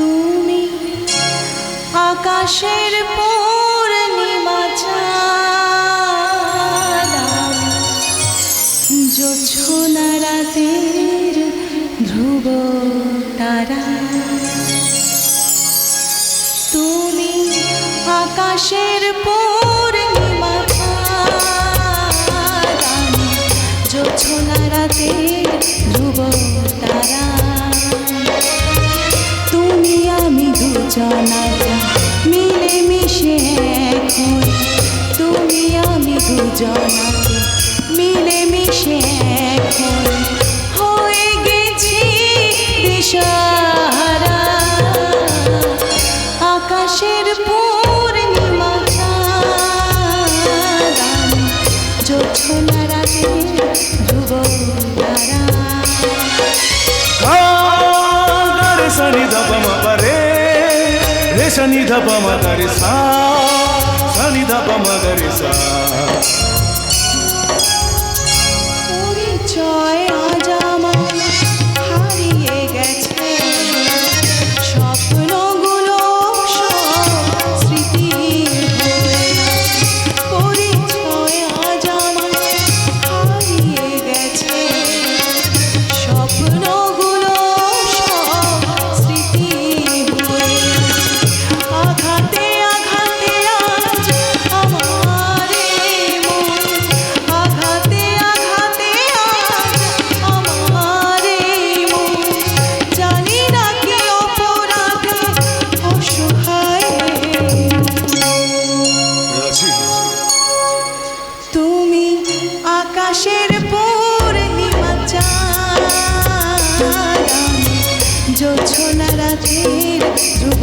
তুমি আকাশের পূর্ণিমা জোছনা রাতের ধ্রুব তারা। তুমি আকাশের পূর্ণিমা জোছনা রাতের ধ্রুব অজানাটা মিলে মিশে এখন। তুমি আমি দুজনাতে মিলে মিশে এখন। হয়ে গেছি দিশাহারা। আকাশের পূর্ণিমা যোছনা রাতে ধ্রুব তারা সানি দপমা సనిధ పమ గరి సా సనిధ పమ గరి సా আকাশের পূর্ণিমা চারা জোছনা রাতের ধ্রুব